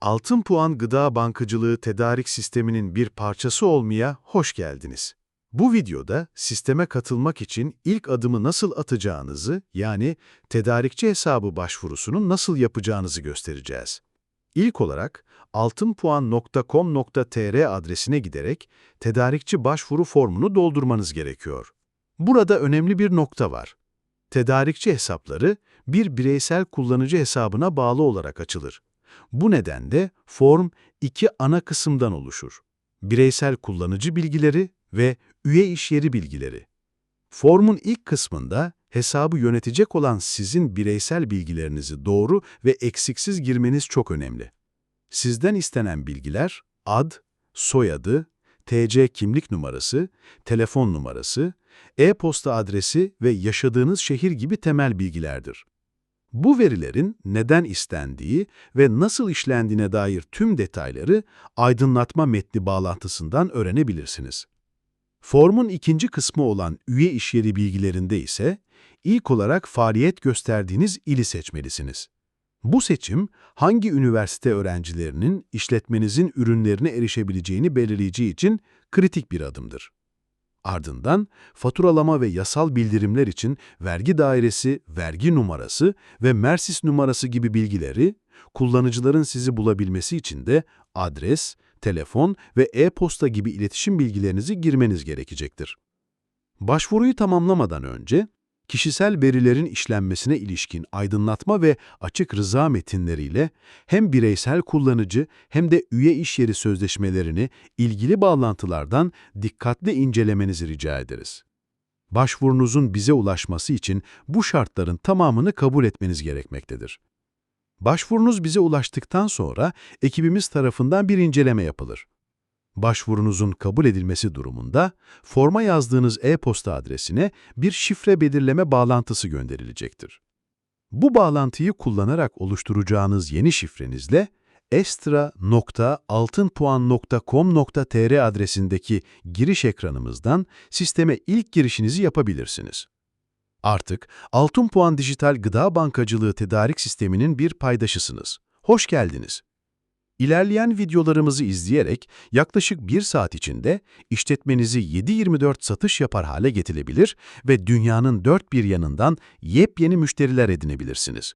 Altın Puan Gıda Bankacılığı tedarik sisteminin bir parçası olmaya hoş geldiniz. Bu videoda sisteme katılmak için ilk adımı nasıl atacağınızı, yani tedarikçi hesabı başvurusunu nasıl yapacağınızı göstereceğiz. İlk olarak altınpuan.com.tr adresine giderek tedarikçi başvuru formunu doldurmanız gerekiyor. Burada önemli bir nokta var. Tedarikçi hesapları bir bireysel kullanıcı hesabına bağlı olarak açılır. Bu nedenle form iki ana kısımdan oluşur. Bireysel kullanıcı bilgileri ve üye işyeri bilgileri. Formun ilk kısmında hesabı yönetecek olan sizin bireysel bilgilerinizi doğru ve eksiksiz girmeniz çok önemli. Sizden istenen bilgiler ad, soyadı, TC kimlik numarası, telefon numarası, e-posta adresi ve yaşadığınız şehir gibi temel bilgilerdir. Bu verilerin neden istendiği ve nasıl işlendiğine dair tüm detayları aydınlatma metni bağlantısından öğrenebilirsiniz. Formun ikinci kısmı olan üye işyeri bilgilerinde ise ilk olarak faaliyet gösterdiğiniz ili seçmelisiniz. Bu seçim hangi üniversite öğrencilerinin işletmenizin ürünlerine erişebileceğini belirleyeceği için kritik bir adımdır. Ardından faturalama ve yasal bildirimler için vergi dairesi, vergi numarası ve Mersis numarası gibi bilgileri, kullanıcıların sizi bulabilmesi için de adres, telefon ve e-posta gibi iletişim bilgilerinizi girmeniz gerekecektir. Başvuruyu tamamlamadan önce, kişisel verilerin işlenmesine ilişkin aydınlatma ve açık rıza metinleriyle hem bireysel kullanıcı hem de üye işyeri sözleşmelerini ilgili bağlantılardan dikkatli incelemenizi rica ederiz. Başvurunuzun bize ulaşması için bu şartların tamamını kabul etmeniz gerekmektedir. Başvurunuz bize ulaştıktan sonra ekibimiz tarafından bir inceleme yapılır. Başvurunuzun kabul edilmesi durumunda forma yazdığınız e-posta adresine bir şifre belirleme bağlantısı gönderilecektir. Bu bağlantıyı kullanarak oluşturacağınız yeni şifrenizle extra.altınpuan.com.tr adresindeki giriş ekranımızdan sisteme ilk girişinizi yapabilirsiniz. Artık Altın Puan Dijital Gıda Bankacılığı Tedarik Sistemi'nin bir paydaşısınız. Hoş geldiniz. İlerleyen videolarımızı izleyerek yaklaşık bir saat içinde işletmenizi 7-24 satış yapar hale getirebilir ve dünyanın dört bir yanından yepyeni müşteriler edinebilirsiniz.